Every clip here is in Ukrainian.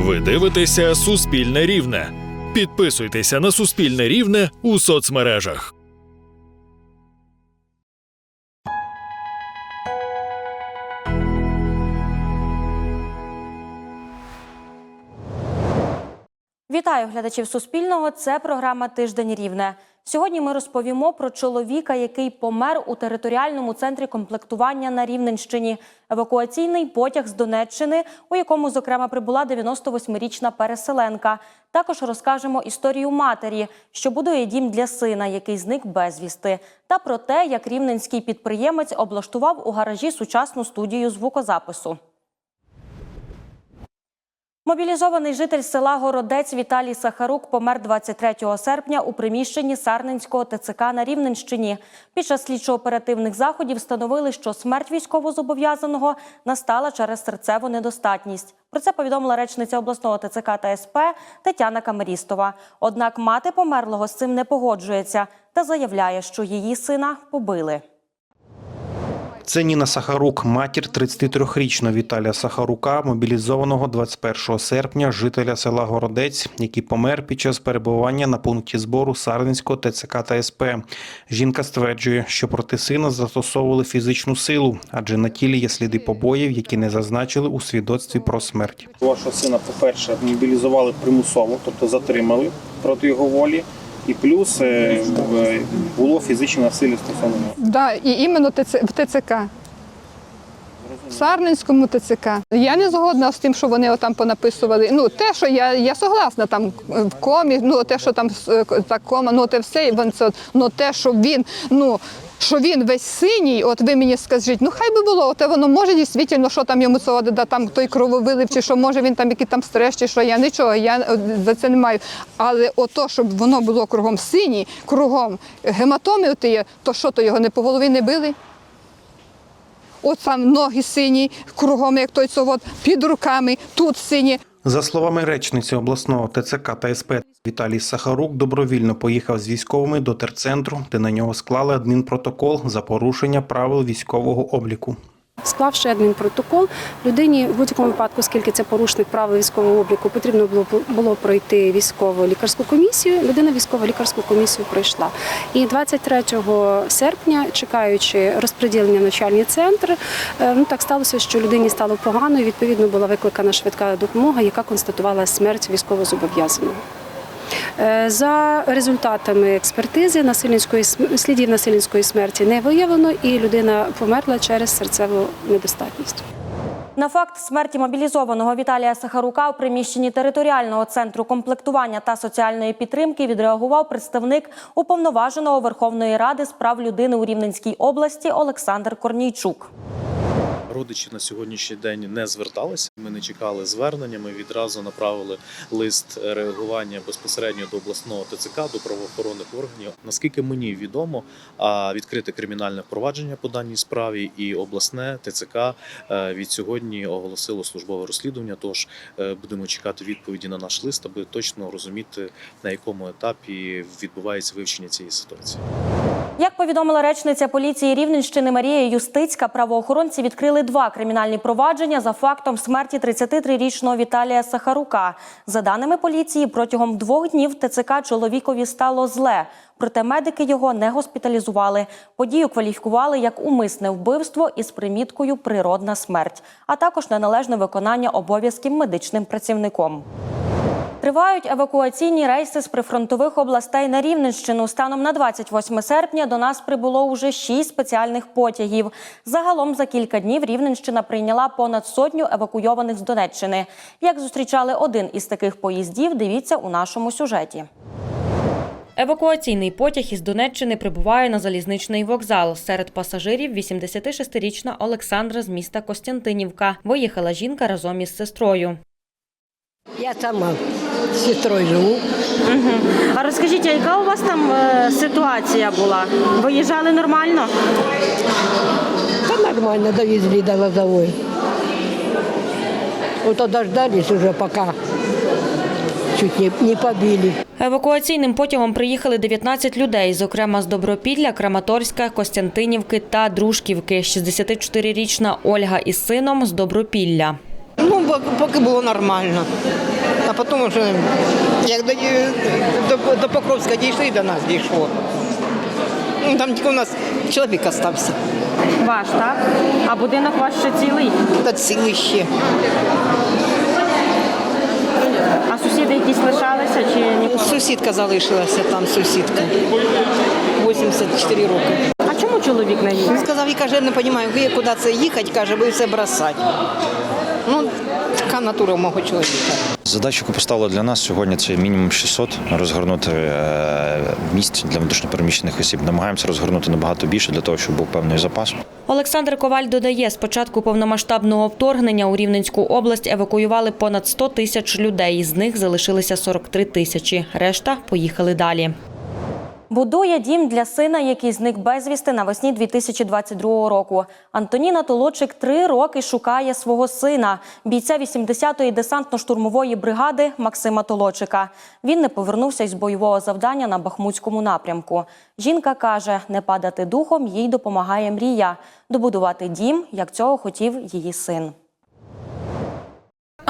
Ви дивитеся Суспільне Рівне. Підписуйтеся на Суспільне Рівне у соцмережах. Вітаю глядачів Суспільного. Це програма Тиждень Рівне. Сьогодні ми розповімо про чоловіка, який помер у територіальному центрі комплектування на Рівненщині. Евакуаційний потяг з Донеччини, у якому, зокрема, прибула 98-річна переселенка. Також розкажемо історію матері, що будує дім для сина, який зник безвісти, та про те, як рівненський підприємець облаштував у гаражі сучасну студію звукозапису. Мобілізований житель села Городець Віталій Сахарук помер 23 серпня у приміщенні Сарненського ТЦК на Рівненщині. Під час слідчо-оперативних заходів встановили, що смерть військовозобов'язаного настала через серцеву недостатність. Про це повідомила речниця обласного ТЦК та СП Тетяна Камерістова. Однак мати померлого з цим не погоджується та заявляє, що її сина побили. Це Ніна Сахарук, матір 33-річного Віталія Сахарука, мобілізованого 21 серпня, жителя села Городець, який помер під час перебування на пункті збору Сарненського ТЦК та СП. Жінка стверджує, що проти сина застосовували фізичну силу, адже на тілі є сліди побоїв, які не зазначили у свідоцтві про смерть. Вашого сина, по-перше, мобілізували примусово, тобто затримали проти його волі, і плюс було фізичне насилля стосовно. Да, і іменно ТЦ, в ТЦК. В Сарненському ТЦК. Я не згодна з тим, що вони там понаписували. Ну, те, що я, я согласна там в комі, ну те, що там е, так кома, ну те все, ну те, що він, ну. Що він весь синій, от ви мені скажіть, ну хай би було, от воно може дійсно, що там йому цього, да, там той крововилив, чи що може він там який там стрес, чи що я нічого, я е, за це не маю. Але ото, щоб воно було кругом синій, кругом гематоми, оті є, то що то його не по голові не били? От там ноги сині, кругом, як той совод, під руками, тут сині. За словами речниці обласного ТЦК та СП Віталій Сахарук добровільно поїхав з військовими до терцентру, де на нього склали адмінпротокол за порушення правил військового обліку. Склавши адмінпротокол, людині в будь-якому випадку, оскільки це порушник правил військового обліку, потрібно було було пройти військову лікарську комісію. Людина військово лікарську комісію пройшла. І 23 серпня, чекаючи розподілення в навчальний центр, е, ну так сталося, що людині стало погано. і Відповідно була викликана швидка допомога, яка констатувала смерть військовозобов'язаного. Е, За результатами експертизи насильницької слідів насильницької смерті не виявлено, і людина померла через серцеву недостатність. На факт смерті мобілізованого Віталія Сахарука у приміщенні територіального центру комплектування та соціальної підтримки відреагував представник уповноваженого Верховної Ради з прав людини у Рівненській області Олександр Корнійчук. Родичі на сьогоднішній день не зверталися. Ми не чекали звернення. Ми відразу направили лист реагування безпосередньо до обласного ТЦК, до правоохоронних органів. Наскільки мені відомо, відкрите кримінальне впровадження по даній справі, і обласне ТЦК е, від сьогодні оголосило службове розслідування. Тож е, будемо чекати відповіді на наш лист, аби точно розуміти на якому етапі відбувається вивчення цієї ситуації. Як повідомила речниця поліції Рівненщини Марія Юстицька, правоохоронці відкрили два кримінальні провадження за фактом смерті 33-річного Віталія Сахарука. За даними поліції, протягом двох днів ТЦК чоловікові стало зле. Проте медики його не госпіталізували. Подію кваліфікували як умисне вбивство із приміткою природна смерть, а також неналежне виконання обов'язків медичним працівником. Тривають евакуаційні рейси з прифронтових областей на Рівненщину. Станом на 28 серпня до нас прибуло уже шість спеціальних потягів. Загалом за кілька днів Рівненщина прийняла понад сотню евакуйованих з Донеччини. Як зустрічали один із таких поїздів, дивіться у нашому сюжеті. Евакуаційний потяг із Донеччини прибуває на залізничний вокзал. Серед пасажирів 86-річна Олександра з міста Костянтинівка. Виїхала жінка разом із сестрою. Я сама з сестрою живу. А розкажіть, а яка у вас там е, ситуація була? Виїжджали нормально? Та нормально довезли до Лозовой. Вот дождались уже пока чуть не, не побили. Евакуаційним потягом приїхали 19 людей, зокрема з Добропілля, Краматорська, Костянтинівки та Дружківки. 64-річна Ольга із сином з Добропілля. Ну, поки, було нормально. А потім вже, як до, до, до Покровська дійшли, до нас дійшло. Ну, там тільки у нас чоловік остався, Ваш, так? А будинок ваш ще цілий. та цілий ще. А сусіди якісь лишалися чи ні? Сусідка залишилася там, сусідка. 84 роки. А чому чоловік не їде? Він сказав, я каже, не розумію, куди це їхати, каже, ви все бросати. Ну, така натура мого чоловіка. Задачу, яку поставили для нас сьогодні, це мінімум 600 розгорнути е, місць для внутрішньопереміщених осіб. Намагаємося розгорнути набагато більше для того, щоб був певний запас. Олександр Коваль додає, з початку повномасштабного вторгнення у Рівненську область евакуювали понад 100 тисяч людей. З них залишилися 43 тисячі. Решта поїхали далі. Будує дім для сина, який зник безвісти навесні 2022 року. Антоніна Толочик три роки шукає свого сина, бійця 80-ї десантно-штурмової бригади Максима Толочика. Він не повернувся із бойового завдання на Бахмутському напрямку. Жінка каже, не падати духом їй допомагає мрія добудувати дім, як цього хотів її син.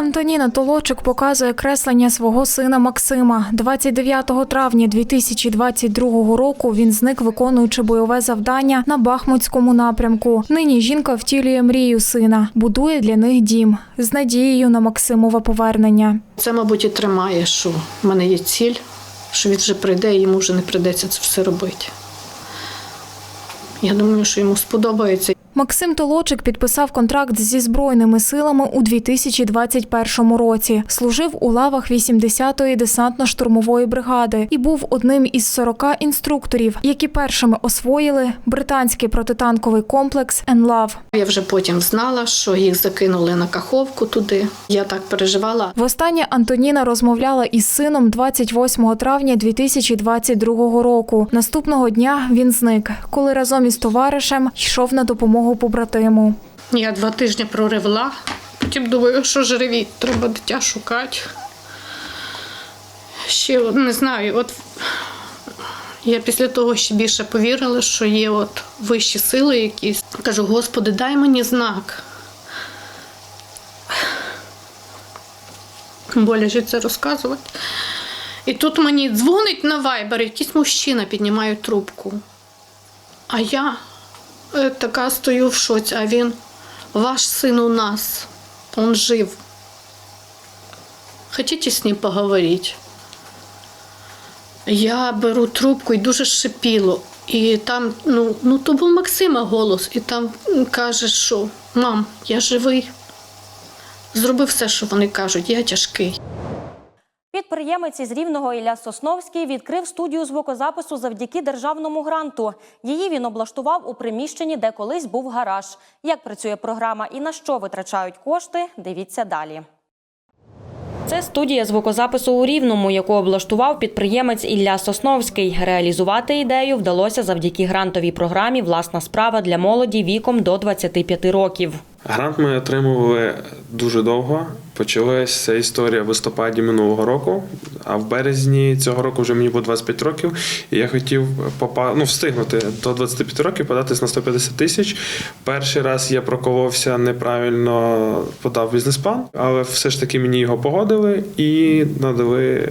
Антоніна Толочик показує креслення свого сина Максима. 29 травня 2022 року він зник, виконуючи бойове завдання на Бахмутському напрямку. Нині жінка втілює мрію сина, будує для них дім з надією на Максимове повернення. Це, мабуть, і тримає, що в мене є ціль, що він вже прийде і йому вже не прийдеться це все робити. Я думаю, що йому сподобається. Максим Толочик підписав контракт зі збройними силами у 2021 році. Служив у лавах 80-ї десантно-штурмової бригади і був одним із 40 інструкторів, які першими освоїли британський протитанковий комплекс «Енлав». Я вже потім знала, що їх закинули на каховку туди. Я так переживала. Востаннє Антоніна розмовляла із сином 28 травня 2022 року. Наступного дня він зник, коли разом із товаришем йшов на допомогу побратиму. Я два тижні проривла, потім думаю, що ж треба дитя шукати. Ще не знаю, от я після того ще більше повірила, що є от вищі сили якісь. Кажу, Господи, дай мені знак. Боляче це розказувати. І тут мені дзвонить на вайбер, якийсь мужчина піднімає трубку. А я така стою в шоці, а він, ваш син у нас, он жив. Хотите з ним поговорити? Я беру трубку і дуже шипіло. І там, ну, ну то був Максима голос, і там каже, що мам, я живий. Зроби все, що вони кажуть, я тяжкий. Підприємець із Рівного Ілля Сосновський відкрив студію звукозапису завдяки державному гранту. Її він облаштував у приміщенні, де колись був гараж. Як працює програма і на що витрачають кошти, дивіться далі. Це студія звукозапису у Рівному, яку облаштував підприємець Ілля Сосновський. Реалізувати ідею вдалося завдяки грантовій програмі Власна справа для молоді віком до 25 років. Грант ми отримували дуже довго. Почалася історія в листопаді минулого року, а в березні цього року вже мені було 25 років, і я хотів попа... ну, встигнути до 25 років податись на 150 тисяч. Перший раз я проколовся неправильно подав бізнес-план, але все ж таки мені його погодили і надали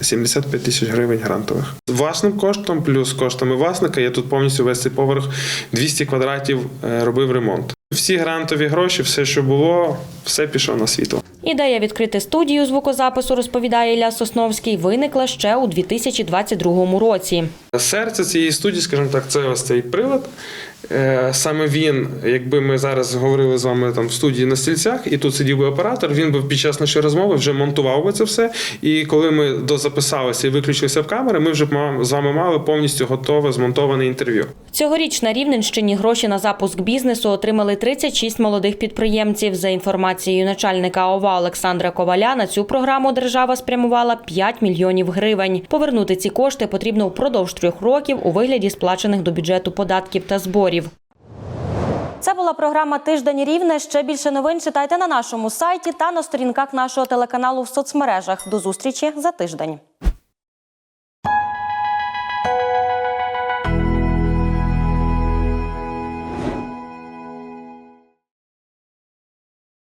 75 тисяч гривень грантових. Власним коштом, плюс коштами власника, я тут повністю весь цей поверх 200 квадратів е, робив ремонт. Всі грантові гроші, все, що було, все пішло на світло. Ідея відкрити студію звукозапису, розповідає Ілля Сосновський, виникла ще у 2022 році. Серце цієї студії, скажімо так, це ось цей прилад. Е, Саме він, якби ми зараз говорили з вами там в студії на стільцях, і тут сидів би оператор, він би під час нашої розмови вже монтував би це все. І коли ми дозаписалися і виключилися в камери, ми вже з вами мали повністю готове змонтоване інтерв'ю. Цьогоріч на Рівненщині гроші на запуск бізнесу отримали 36 молодих підприємців. За інформацією начальника ОВА Олександра Коваля, на цю програму держава спрямувала 5 мільйонів гривень. Повернути ці кошти потрібно впродовж трьох років у вигляді сплачених до бюджету податків та зборів. Це була програма Тиждень Рівне. Ще більше новин читайте на нашому сайті та на сторінках нашого телеканалу в соцмережах. До зустрічі за тиждень.